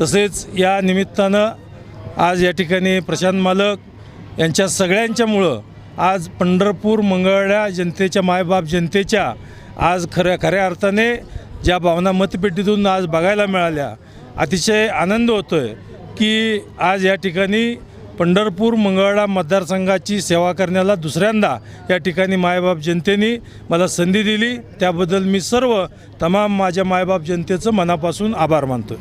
तसेच या निमित्तानं आज या ठिकाणी प्रशांत मालक यांच्या सगळ्यांच्यामुळं आज पंढरपूर मंगळवेढा जनतेच्या मायबाप जनतेच्या आज खऱ्या खऱ्या अर्थाने ज्या भावना मतपेटीतून आज बघायला मिळाल्या अतिशय आनंद होतो आहे की आज या ठिकाणी पंढरपूर मंगळवेढा मतदारसंघाची सेवा करण्याला दुसऱ्यांदा या ठिकाणी मायबाप जनतेने मला संधी दिली. त्याबद्दल मी सर्व तमाम माझ्या मायबाप जनतेचं मनापासून आभार मानतो